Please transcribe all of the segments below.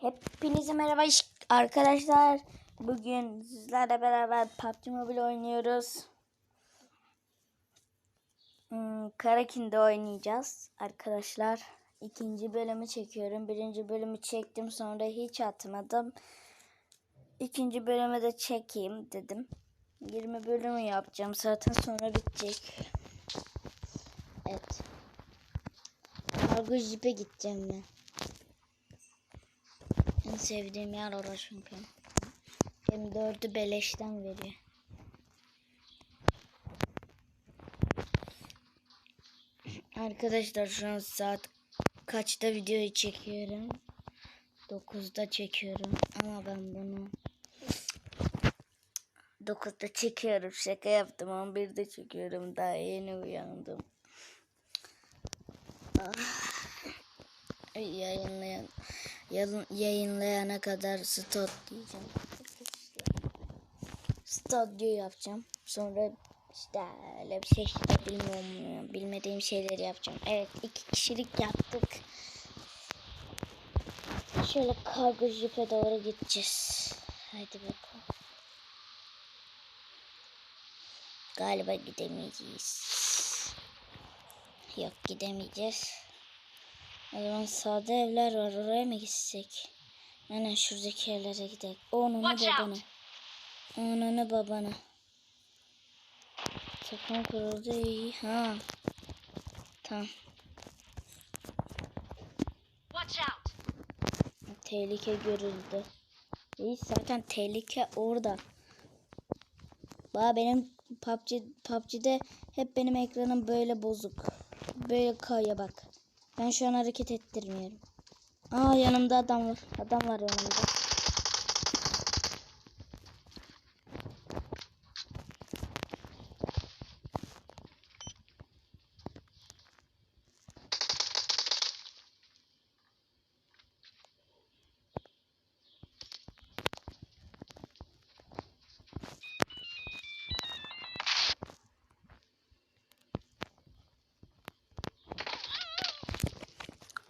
Hepinize merhaba arkadaşlar. Bugün sizlerle beraber PUBG Mobile oynuyoruz. Hmm, Karakin'de oynayacağız arkadaşlar. İkinci bölümü çekiyorum. Birinci bölümü çektim sonra hiç atmadım. İkinci bölümü de çekeyim dedim. 20 bölümü yapacağım zaten sonra bitecek. Evet. Kargo jipe gideceğim ben. En sevdiğim yer orası çünkü. Hem dördü beleşten veriyor. Arkadaşlar şu an saat kaçta videoyu çekiyorum? 9'da çekiyorum ama ben bunu 9'da çekiyorum. Şaka yaptım 11'de çekiyorum. Daha yeni uyandım. Ah. Yayınlayan yayın, yayınlayana kadar stot diyeceğim. Stadyo yapacağım. Sonra işte öyle bir şey işte bilmiyorum. Bilmediğim şeyleri yapacağım. Evet iki kişilik yaptık. Şöyle kargo jipe doğru gideceğiz. Hadi bakalım. Galiba gidemeyeceğiz. Yok gidemeyeceğiz. Zaman sağda evler var. Oraya mı gitsek? Aynen şuradaki evlere gidelim. Onunu babana. Onunu babana. Takım kuruldu iyi. Ha. Tamam. Watch out! Tehlike görüldü. İyi zaten tehlike orada. Bak benim PUBG, PUBG'de hep benim ekranım böyle bozuk. Böyle kaya bak. Ben şu an hareket ettirmiyorum. Aa yanımda adam var. Adam var yanımda.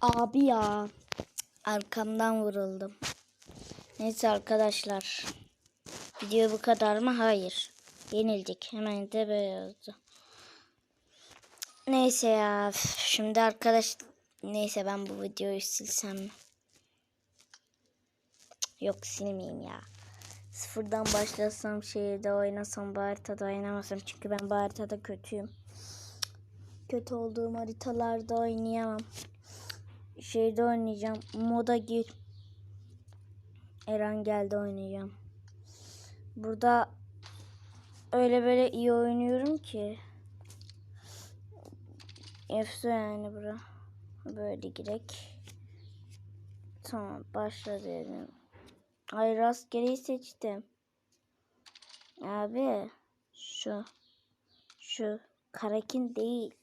Abi ya. Arkamdan vuruldum. Neyse arkadaşlar. Video bu kadar mı? Hayır. Yenildik. Hemen de böyle oldu. Neyse ya. Şimdi arkadaş... Neyse ben bu videoyu silsem Yok silmeyeyim ya. Sıfırdan başlasam şehirde oynasam bu haritada oynamasam. Çünkü ben bu haritada kötüyüm. Kötü olduğum haritalarda oynayamam şeyde oynayacağım. Moda gir. Eren geldi oynayacağım. Burada öyle böyle iyi oynuyorum ki. Efsu yani bura. Böyle girek. Tamam başla dedim. Ay rastgeleyi seçtim. Abi şu şu karakin değil.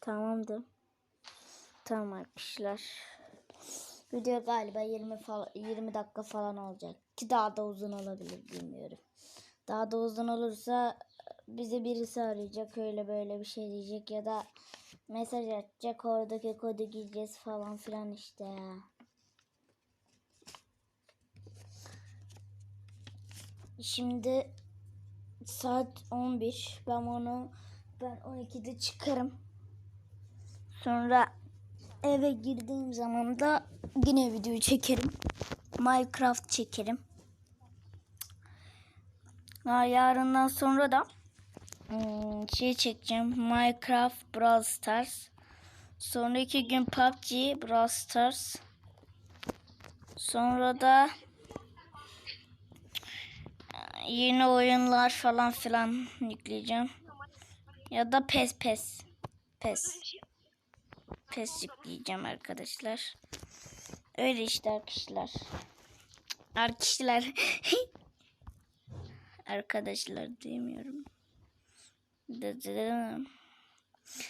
Tamamdır. Tamam arkadaşlar. Video galiba 20 falan 20 dakika falan olacak. Ki daha da uzun olabilir bilmiyorum. Daha da uzun olursa bize birisi arayacak öyle böyle bir şey diyecek ya da mesaj atacak oradaki kodu gireceğiz falan filan işte ya. Şimdi saat 11. Ben onu ben 12'de çıkarım. Sonra eve girdiğim zaman da yine video çekerim. Minecraft çekerim. Ha, yarından sonra da hmm, şey çekeceğim. Minecraft Brawl Stars. Sonraki gün PUBG Brawl Stars. Sonra da e, yeni oyunlar falan filan yükleyeceğim. Ya da pes pes. Pes. Pes yükleyeceğim arkadaşlar. Öyle işte arkadaşlar. Arkadaşlar. arkadaşlar diyemiyorum.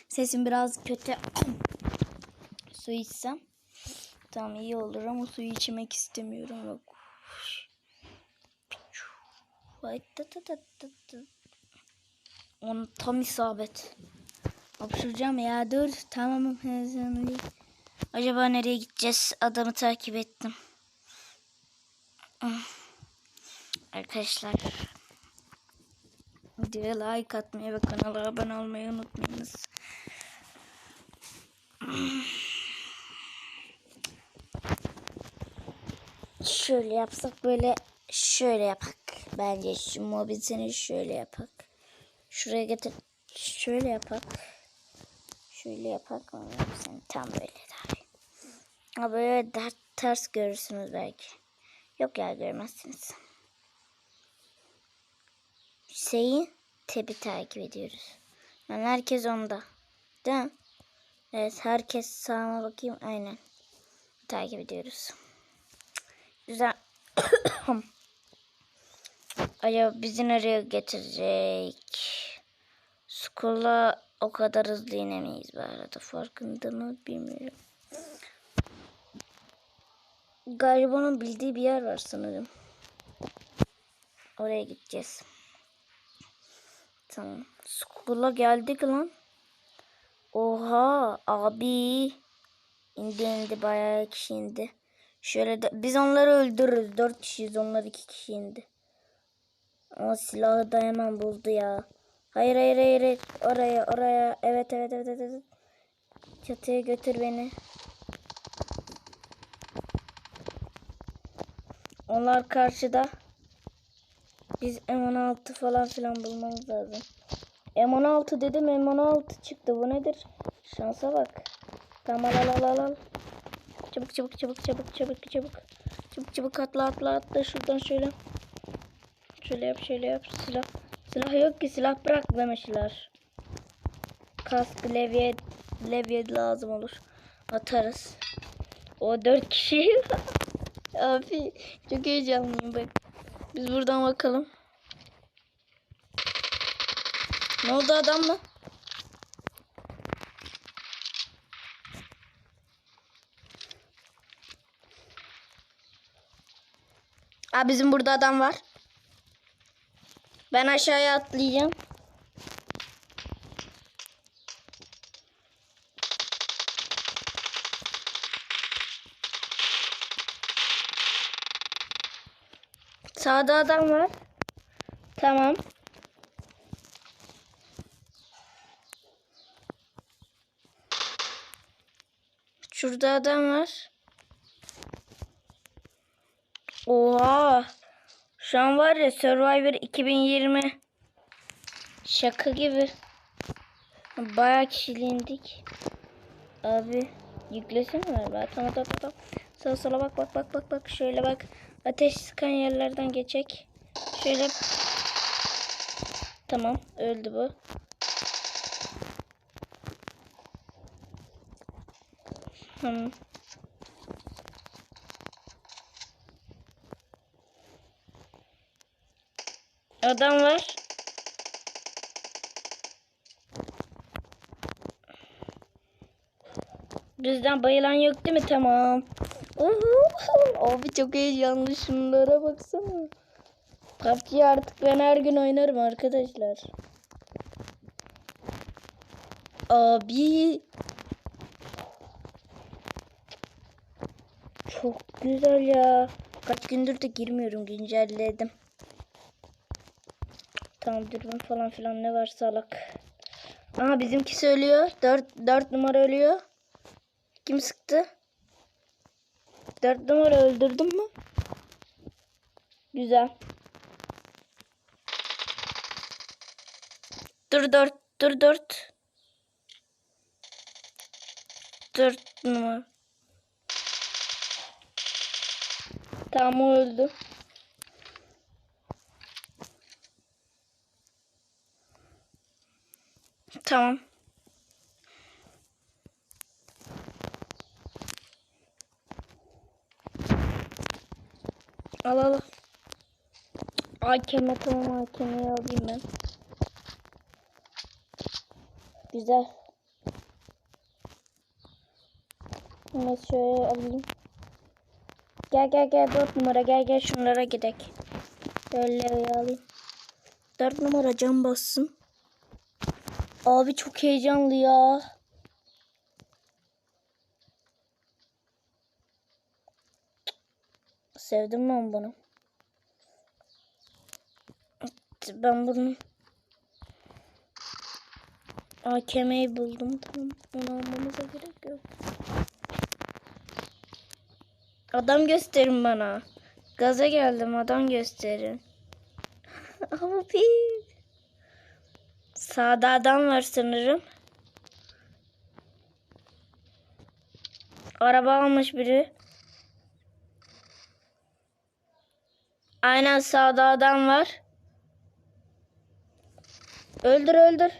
Sesim biraz kötü. Su içsem. Tamam iyi olur ama suyu içmek istemiyorum. Yok. Onu tam isabet. Hapşıracağım ya dur. Tamam. Acaba nereye gideceğiz? Adamı takip ettim. Arkadaşlar videoya like atmayı ve kanala abone olmayı unutmayınız. Şöyle yapsak böyle şöyle yapak. Bence şu mobilsini şöyle yapak. Şuraya getir. Şöyle yapak. Şöyle yapak. Sen tam böyle daha. Ha böyle daha ters görürsünüz belki. Yok ya görmezsiniz. Hüseyin tepi takip ediyoruz. Yani herkes onda. Değil mi? Evet herkes sağıma bakayım. Aynen. Takip ediyoruz. Güzel. Acaba bizi nereye getirecek? School'a o kadar hızlı inemeyiz bu arada. Farkında mı bilmiyorum. Galiba onun bildiği bir yer var sanırım. Oraya gideceğiz. Tamam. School'a geldik lan. Oha abi. İndi indi bayağı kişi indi. Şöyle de, biz onları öldürürüz. Dört kişiyiz onlar iki kişi indi. Ama silahı da hemen buldu ya. Hayır hayır hayır. hayır. Oraya oraya. Evet evet evet evet. Çatıya götür beni. Onlar karşıda. Biz M16 falan filan bulmamız lazım. M16 dedim M16 çıktı. Bu nedir? Şansa bak. Tamam al al al al. Çabuk çabuk çabuk çabuk çabuk çabuk. Çabuk çabuk atla atla atla şuradan şöyle. Şöyle yap şöyle yap. Silah. Silah yok ki silah bırakmamışlar. Kask levye levye lazım olur. Atarız. O dört kişi. Abi çok heyecanlıyım bak. Biz buradan bakalım. Ne oldu adamla? Aa bizim burada adam var. Ben aşağıya atlayacağım. Sağda adam var. Tamam. Şurada adam var. Oha. Şu an var ya Survivor 2020. Şaka gibi. Bayağı kişilindik. Abi yüklesene ver. be. Tamam tamam tamam. Sağa sola bak bak bak bak bak. Şöyle bak. Ateş sıkan yerlerden geçecek. Şöyle. Tamam öldü bu. Tamam. Adam var. Bizden bayılan yok değil mi? Tamam. Abi çok heyecanlı. Şunlara baksana. PUBG'yi artık ben her gün oynarım arkadaşlar. Abi. Çok güzel ya. Kaç gündür de girmiyorum. Güncelledim. Tamam dürbün falan filan ne varsa alak. Aha bizimki söylüyor. 4, 4 numara ölüyor. Kim sıktı? 4 numara öldürdün mü? Güzel. Dur 4 dur 4. 4 numara. Tamam o öldü. Tamam. Al al. AKM tamam AKM'yi alayım ben. Güzel. Hemen şöyle alayım. Gel gel gel 4 numara gel gel şunlara gidek. Böyle alayım. 4 numara cam bassın. Abi çok heyecanlı ya. Sevdim ben bunu. Ben bunu AKM'yi buldum tamam. Onu almamıza gerek yok. Adam gösterin bana. Gaza geldim adam gösterin. Abi. Sağda adam var sanırım. Araba almış biri. Aynen sağda adam var. Öldür öldür.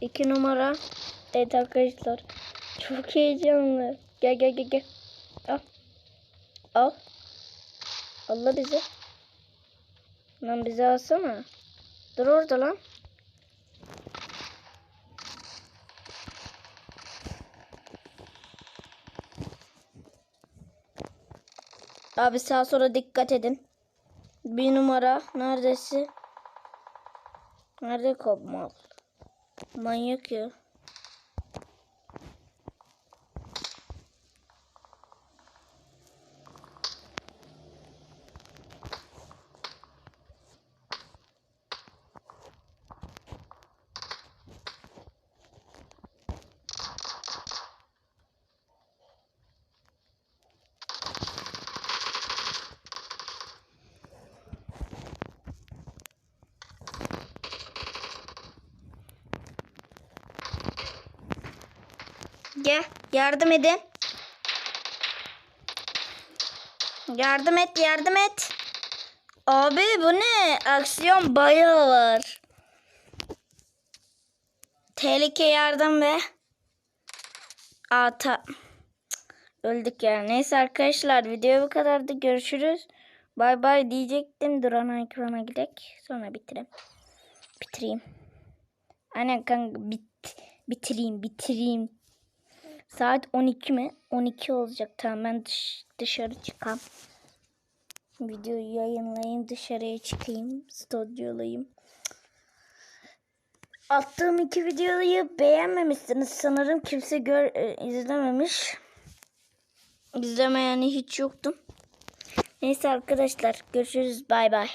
İki numara. Evet arkadaşlar. Çok heyecanlı. Gel gel gel gel. Al. Al. Allah bize. Lan bize alsana. Dur orada lan. Abi sağa sola dikkat edin. Bir numara neredesi? Nerede kopmal? Manyak ya. Gel yardım edin. Yardım et yardım et. Abi bu ne? Aksiyon bayağı var. Tehlike yardım be. Ata. Öldük ya. Neyse arkadaşlar video bu kadardı. Görüşürüz. Bay bay diyecektim. Duran ekrana gidek. Sonra bitireyim. Bitireyim. Aynen kanka bit bitireyim bitireyim. Saat 12 mi? 12 olacak. Tamam ben dış, dışarı çıkam. Videoyu yayınlayayım. Dışarıya çıkayım. Stüdyolayayım. Attığım iki videoyu beğenmemişsiniz. Sanırım kimse gör, e, izlememiş. İzlemeyeni hiç yoktu. Neyse arkadaşlar görüşürüz. Bay bay.